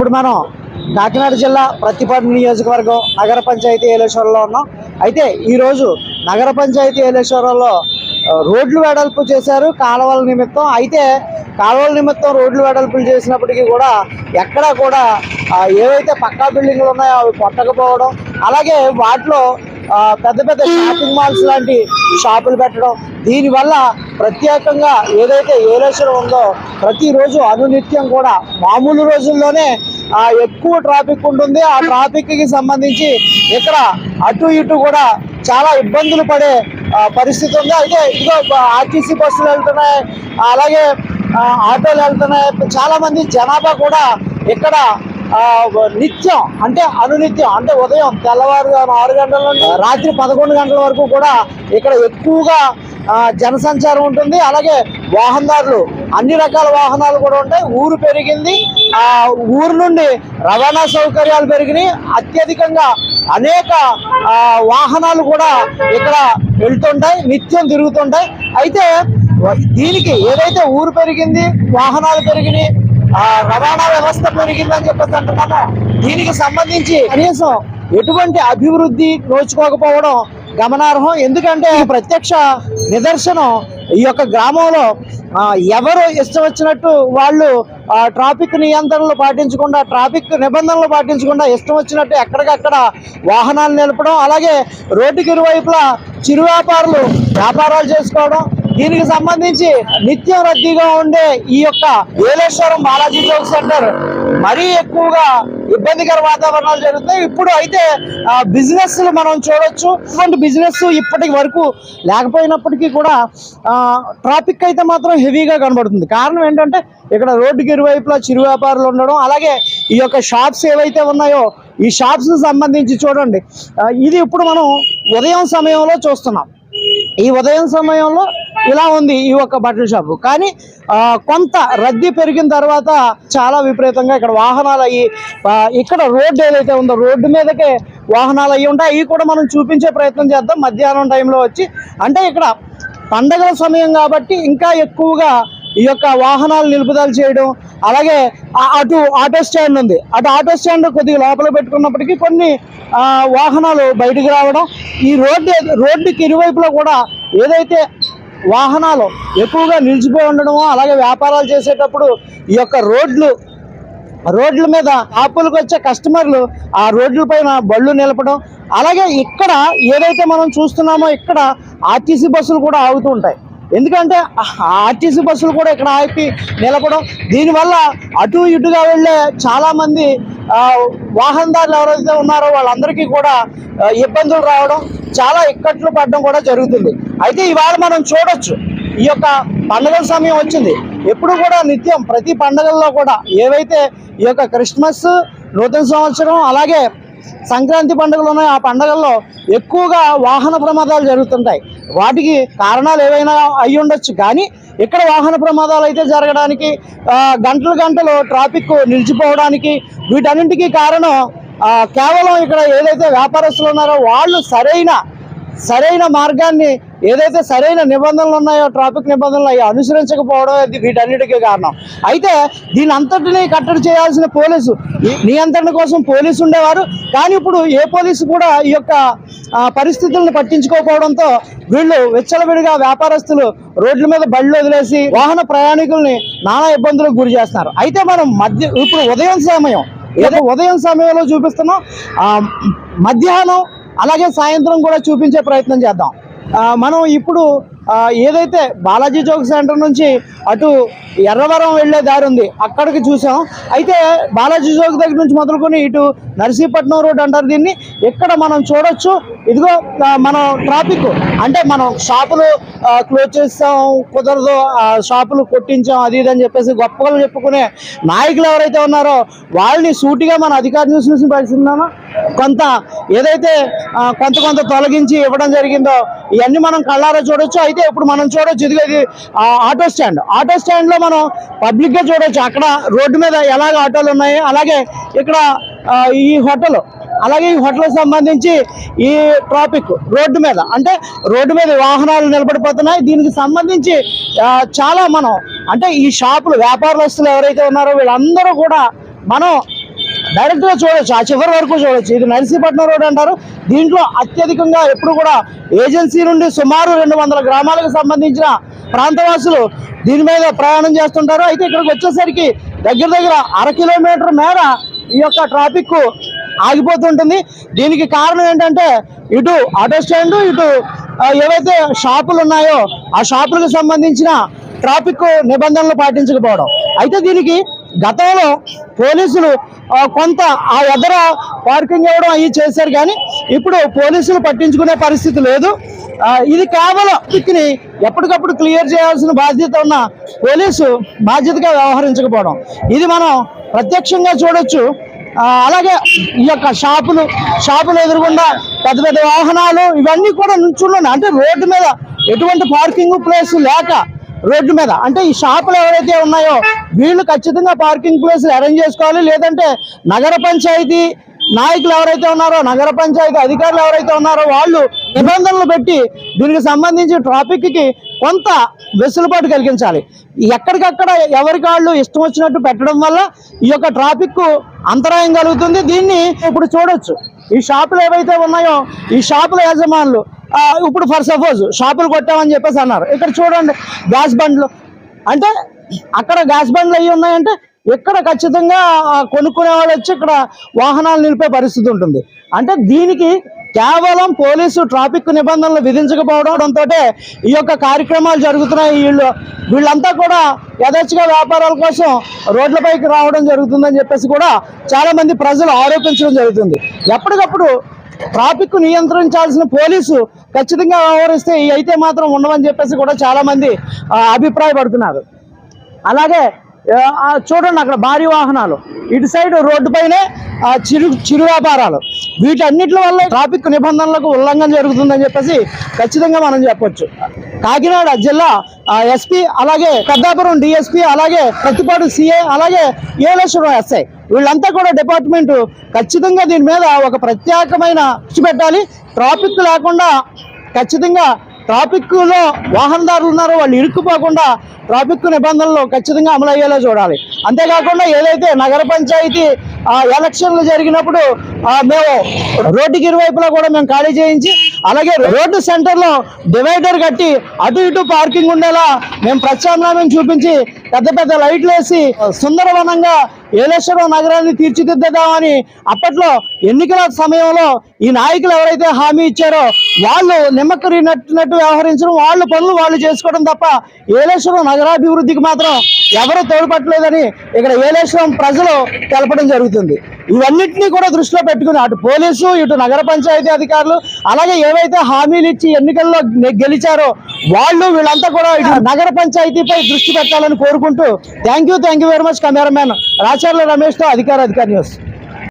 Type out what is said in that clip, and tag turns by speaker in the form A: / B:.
A: ఇప్పుడు మనం కాకినాడ జిల్లా ప్రతిపాడు నియోజకవర్గం నగర పంచాయతీ ఏలేశ్వరంలో ఉన్నాం. అయితే ఈరోజు నగర పంచాయతీ ఏలేశ్వరంలో రోడ్లు వెడల్పు చేశారు కాలువల నిమిత్తం. అయితే కాలువల నిమిత్తం రోడ్లు వెడల్పులు చేసినప్పటికీ కూడా ఎక్కడా కూడా ఏవైతే పక్కా బిల్డింగ్లు ఉన్నాయో అవి కొట్టకపోవడం అలాగే వాటిలో పెద్ద పెద్ద షాపింగ్ మాల్స్ లాంటి షాపులు పెట్టడం దీనివల్ల ప్రత్యేకంగా ఏదైతే ఏలేశ్వరం ఉందో ప్రతిరోజు అనునిత్యం కూడా మామూలు రోజుల్లోనే ఎక్కువ ట్రాఫిక్ ఉంటుంది. ఆ ట్రాఫిక్కి సంబంధించి ఇక్కడ అటు ఇటు కూడా చాలా ఇబ్బందులు పడే పరిస్థితి ఉంది. అయితే ఇదిగో ఆర్టీసీ బస్సులు వెళ్తున్నాయి. అలాగే ఆటోలు వెళ్తున్నాయి. చాలా మంది జనాభా కూడా ఇక్కడ నిత్యం అంటే అనునిత్యం అంటే ఉదయం తెల్లవారు ఆరు గంటల నుండి రాత్రి పదకొండు గంటల వరకు కూడా ఇక్కడ ఎక్కువగా జనసంచారం ఉంటుంది. అలాగే వాహనదారులు అన్ని రకాల వాహనాలు కూడా ఉంటాయి. ఊరు పెరిగింది. ఆ ఊరు నుండి రవాణా సౌకర్యాలు పెరిగినాయి. అత్యధికంగా అనేక వాహనాలు కూడా ఇక్కడ వెళ్తుంటాయి. నిత్యం తిరుగుతుంటాయి. అయితే దీనికి ఏదైతే ఊరు పెరిగింది వాహనాలు పెరిగినాయి ఆ రవాణా వ్యవస్థ పెరిగిందని చెప్పేసి అంటున్నాము? దీనికి సంబంధించి కనీసం ఎటువంటి అభివృద్ధి నోచుకోకపోవడం గమనార్హం. ఎందుకంటే ఈ ప్రత్యక్ష నిదర్శనం ఈ యొక్క గ్రామంలో ఎవరు ఇష్టం వచ్చినట్టు వాళ్ళు ఆ, ట్రాఫిక్ నియంత్రణలు పాటించకుండా ట్రాఫిక్ నిబంధనలు పాటించకుండా ఇష్టం వచ్చినట్టు ఎక్కడికక్కడ వాహనాలు నిలపడం అలాగే రోడ్డుకి ఇరువైపులా చిరు వ్యాపారులు వ్యాపారాలు చేసుకోవడం. దీనికి సంబంధించి నిత్యం రద్దీగా ఉండే ఈ యొక్క ఏలేశ్వరం బాలాజీ చౌక్ సెంటర్ మరీ ఎక్కువగా ఇబ్బందికర వాతావరణాలు జరుగుతాయి ఇప్పుడు అయితే బిజినెస్ మనం చూడొచ్చు. ఇటువంటి బిజినెస్ ఇప్పటి వరకు లేకపోయినప్పటికీ కూడా ట్రాఫిక్ అయితే మాత్రం హెవీగా కనబడుతుంది. కారణం ఏంటంటే ఇక్కడ రోడ్డుకి ఇరువైపులా చిరు వ్యాపారులు ఉండడం అలాగే ఈ యొక్క షాప్స్ ఏవైతే ఉన్నాయో ఈ షాప్స్ సంబంధించి చూడండి. ఇది ఇప్పుడు మనం ఉదయం సమయంలో చూస్తున్నాం. ఈ ఉదయం సమయంలో ఇలా ఉంది ఈ ఒక్క బట్టల షాపు. కానీ కొంత రద్దీ పెరిగిన తర్వాత చాలా విపరీతంగా ఇక్కడ వాహనాలు అయ్యి ఇక్కడ రోడ్డు ఏదైతే ఉందో రోడ్డు మీదకే వాహనాలు అయ్యి ఉంటాయి. అవి కూడా మనం చూపించే ప్రయత్నం చేద్దాం. మధ్యాహ్నం టైంలో వచ్చి అంటే ఇక్కడ పండగల సమయం కాబట్టి ఇంకా ఎక్కువగా ఈ యొక్క వాహనాలు నిలుపుదల చేయడం అలాగే అటు ఆటో స్టాండ్ ఉంది. అటు ఆటో స్టాండ్ కొద్దిగా లోపల పెట్టుకున్నప్పటికీ కొన్ని వాహనాలు బయటికి రావడం ఈ రోడ్డు రోడ్డుకి ఇరువైపులా కూడా ఏదైతే వాహనాలు ఎక్కువగా నిలిచిపోయి ఉండడమో అలాగే వ్యాపారాలు చేసేటప్పుడు ఈ యొక్క రోడ్లు రోడ్ల మీద ఆపులకు వచ్చే కస్టమర్లు ఆ రోడ్ల పైన బళ్ళు నిలపడం అలాగే ఇక్కడ ఏదైతే మనం చూస్తున్నామో ఇక్కడ ఆర్టీసీ బస్సులు కూడా ఆగుతూ ఉంటాయి. ఎందుకంటే ఆర్టీసీ బస్సులు కూడా ఇక్కడ ఆపి నిలపడం. దీనివల్ల అటు ఇటుగా వెళ్ళే చాలామంది వాహనదారులు ఎవరైతే ఉన్నారో వాళ్ళందరికీ కూడా ఇబ్బందులు రావడం చాలా ఇక్కట్లు పడడం కూడా జరుగుతుంది. అయితే ఇవాళ మనం చూడొచ్చు ఈ యొక్క పండుగల సమయం వచ్చింది. ఎప్పుడు కూడా నిత్యం ప్రతి పండుగల్లో కూడా ఏవైతే ఈ యొక్క క్రిస్మస్ నూతన సంవత్సరం అలాగే సంక్రాంతి పండుగలు ఉన్నాయి ఆ పండుగల్లో ఎక్కువగా వాహన ప్రమాదాలు జరుగుతుంటాయి. వాటికి కారణాలు ఏవైనా అయి ఉండొచ్చు. కానీ ఇక్కడ వాహన ప్రమాదాలు అయితే జరగడానికి గంటలు గంటలు ట్రాఫిక్ నిలిచిపోవడానికి వీటన్నింటికీ కారణం కేవలం ఇక్కడ ఏదైతే వ్యాపారస్తులు ఉన్నారో వాళ్ళు సరైన సరైన మార్గాన్ని ఏదైతే సరైన నిబంధనలు ఉన్నాయో ట్రాఫిక్ నిబంధనలు అవి అనుసరించకపోవడం అది వీటన్నిటికీ కారణం. అయితే దీని అంతటినీ కట్టడి చేయాల్సిన పోలీసు నియంత్రణ కోసం పోలీసు ఉండేవారు. కానీ ఇప్పుడు ఏ పోలీసు కూడా ఈ యొక్క పరిస్థితులను పట్టించుకోకపోవడంతో వీళ్ళు విచ్చలవిడిగా వ్యాపారస్తులు రోడ్ల మీద బళ్ళు వదిలేసి వాహన ప్రయాణికుల్ని నానా ఇబ్బందులకు గురి చేస్తున్నారు. అయితే మనం మధ్య ఇప్పుడు ఉదయం సమయం ఏదో ఉదయం సమయంలో చూపిస్తున్నాం. మధ్యాహ్నం అలాగే సాయంత్రం కూడా చూపించే ప్రయత్నం చేద్దాం. మనం ఇప్పుడు ఏదైతే బాలాజీ చౌక్ సెంటర్ నుంచి అటు ఎర్రవరం వెళ్ళే దారి ఉంది. అక్కడికి చూసాం. అయితే బాలాజీ చౌక్ దగ్గర నుంచి మొదలుకొని ఇటు నర్సీపట్నం రోడ్ అంటారు దీన్ని. ఇక్కడ మనం చూడొచ్చు. ఇదిగో మన మనం ట్రాఫిక్. అంటే మనం షాపులు క్లోజ్ చేస్తాం కుదరదు ఆ, షాపులు కొట్టించాం అది ఇది అని చెప్పేసి గొప్పగా చెప్పుకునే నాయకులు ఎవరైతే ఉన్నారో వాళ్ళని సూటిగా మన అధికార న్యూస్ నుంచి కొంత ఏదైతే కొంత కొంత తొలగించి ఇవ్వడం జరిగిందో ఇవన్నీ మనం కళ్ళారా చూడొచ్చు. అయితే ఇప్పుడు మనం చూడొచ్చు ఇదిగో ఇది ఆ, ఆటో స్టాండ్. ఆటో స్టాండ్లో మనం పబ్లిక్గా అక్కడ రోడ్డు మీద ఎలాగ ఆటోలు ఉన్నాయి అలాగే ఇక్కడ ఈ హోటల్. అలాగే ఈ హోటల్ సంబంధించి ఈ ట్రాఫిక్ రోడ్డు మీద. అంటే రోడ్డు మీద వాహనాలు నిలబడిపోతున్నాయి. దీనికి సంబంధించి చాలా మనం అంటే ఈ షాపులు వ్యాపారస్తులు ఎవరైతే ఉన్నారో వీళ్ళందరూ కూడా మనం డైరెక్ట్గా చూడవచ్చు చూడొచ్చు. ఆ చివరి వరకు చూడొచ్చు. ఇది నర్సీపట్నం రోడ్ అంటారు. దీంట్లో అత్యధికంగా ఎప్పుడు కూడా ఏజెన్సీ నుండి సుమారు రెండు వందల గ్రామాలకు సంబంధించిన ప్రాంతవాసులు దీని మీద ప్రయాణం చేస్తుంటారు. అయితే ఇక్కడికి వచ్చేసరికి దగ్గర దగ్గర అర కిలోమీటర్ మేర ఈ యొక్క ట్రాఫిక్ ఆగిపోతుంటుంది. దీనికి కారణం ఏంటంటే ఇటు ఆటో స్టాండ్ ఇటు ఏవైతే షాపులు ఉన్నాయో ఆ షాపులకు సంబంధించిన ట్రాఫిక్ నిబంధనలు పాటించకపోవడం. అయితే దీనికి గతంలో పోలీసులు కొంత ఆ ఎదర పార్కింగ్ ఇవ్వడం అవి చేశారు కానీ ఇప్పుడు పోలీసులు పట్టించుకునే పరిస్థితి లేదు. ఇది కేవలం ట్రాఫిక్ని ఎప్పటికప్పుడు క్లియర్ చేయాల్సిన బాధ్యత ఉన్న పోలీసు బాధ్యతగా వ్యవహరించకపోవడం. ఇది మనం ప్రత్యక్షంగా చూడొచ్చు. అలాగే ఈ యొక్క షాపులు షాపులు ఎదురుగుండా పెద్ద పెద్ద వాహనాలు ఇవన్నీ కూడా నుంచున్నాయి. అంటే రోడ్డు మీద ఎటువంటి పార్కింగ్ ప్లేస్ లేక రోడ్డు మీద. అంటే ఈ షాపులు ఎవరైతే ఉన్నాయో వీళ్ళు ఖచ్చితంగా పార్కింగ్ ప్లేస్లు అరేంజ్ చేసుకోవాలి. లేదంటే నగర పంచాయతీ నాయకులు ఎవరైతే ఉన్నారో నగర పంచాయతీ అధికారులు ఎవరైతే ఉన్నారో వాళ్ళు నిబంధనలు పెట్టి దీనికి సంబంధించి ట్రాఫిక్కి కొంత వెసులుబాటు కలిగించాలి. ఎక్కడికక్కడ ఎవరికి వాళ్ళు ఇష్టం వచ్చినట్టు పెట్టడం వల్ల ఈ యొక్క ట్రాఫిక్ అంతరాయం కలుగుతుంది. దీన్ని ఇప్పుడు చూడొచ్చు. ఈ షాపులు ఏవైతే ఉన్నాయో ఈ షాపుల యజమానులు ఇప్పుడు ఫర్ సపోజ్ షాపులు కొట్టామని చెప్పేసి అన్నారు. ఇక్కడ చూడండి గ్యాస్ బండ్లు అంటే అక్కడ గ్యాస్ బండ్లు అవి ఉన్నాయంటే ఇక్కడ ఖచ్చితంగా కొనుక్కునే వాళ్ళు వచ్చి ఇక్కడ వాహనాలు నిలిపే పరిస్థితి ఉంటుంది. అంటే దీనికి కేవలం పోలీసు ట్రాఫిక్ నిబంధనలు విధించకపోవడంతో ఈ యొక్క కార్యక్రమాలు జరుగుతున్నాయి. వీళ్ళు వీళ్ళంతా కూడా యథేచ్ఛగా వ్యాపారాల కోసం రోడ్లపైకి రావడం జరుగుతుందని చెప్పేసి కూడా చాలామంది ప్రజలు ఆరోపించడం జరుగుతుంది. ఎప్పటికప్పుడు ట్రాఫిక్ నియంత్రించాల్సిన పోలీసు ఖచ్చితంగా వ్యవహరిస్తే అయితే మాత్రం ఉండవని చెప్పేసి కూడా చాలామంది అభిప్రాయపడుతున్నారు. అలాగే చూడండి అక్కడ భారీ వాహనాలు. ఇటు సైడ్ రోడ్డు పైనే చిరు చిరు వ్యాపారాలు. వీటన్నిటి వల్ల ట్రాఫిక్ నిబంధనలకు ఉల్లంఘన జరుగుతుందని చెప్పేసి ఖచ్చితంగా మనం చెప్పొచ్చు. కాకినాడ జిల్లా ఎస్పీ అలాగే పెద్దాపురం డిఎస్పీ అలాగే ప్రతిపాడు సిఏ అలాగే ఏలేశ్వరం ఎస్ఐ. వీళ్ళంతా కూడా డిపార్ట్మెంట్ ఖచ్చితంగా దీని మీద ఒక ప్రత్యేకమైన దృష్టి పెట్టాలి. ట్రాఫిక్ లేకుండా ఖచ్చితంగా ట్రాఫిక్లో వాహనదారులు ఉన్నారు వాళ్ళు ఇరుక్కుపోకుండా ట్రాఫిక్ నిబంధనలు ఖచ్చితంగా అమలు అయ్యేలా చూడాలి. అంతేకాకుండా ఏదైతే నగర పంచాయతీ ఎలక్షన్లు జరిగినప్పుడు మేము రోడ్డుకి ఇరువైపులా కూడా మేము ఖాళీ చేయించి అలాగే రోడ్డు సెంటర్లో డివైడర్ కట్టి అటు ఇటు పార్కింగ్ ఉండేలా మేము ప్రత్యామ్నాయం చూపించి పెద్ద పెద్ద లైట్లు వేసి సుందరవనంగా ఏలేశ్వరం నగరాన్ని తీర్చిదిద్దామని అప్పట్లో ఎన్నికల సమయంలో ఈ నాయకులు ఎవరైతే హామీ ఇచ్చారో వాళ్ళు నిమ్మకరి వ్యవహరించడం వాళ్ళు పనులు వాళ్ళు చేసుకోవడం తప్ప ఏలేశ్వరం నగరాభివృద్ధికి మాత్రం ఎవరు తోడ్పట్టలేదని ఇక్కడ ఏలేశ్వరం ప్రజలు తెలపడం జరుగుతుంది. ఇవన్నింటినీ కూడా దృష్టిలో పెట్టుకుని అటు పోలీసు ఇటు నగర పంచాయతీ అధికారులు అలాగే ఏవైతే హామీలు ఇచ్చి ఎన్నికల్లో గెలిచారో వాళ్ళు వీళ్ళంతా కూడా ఇటు నగర పంచాయతీపై దృష్టి పెట్టాలని కోరుకుంటూ thank you thank you very much cameraman Racharla రమేష్తో అధికార అధికారి న్యూస్.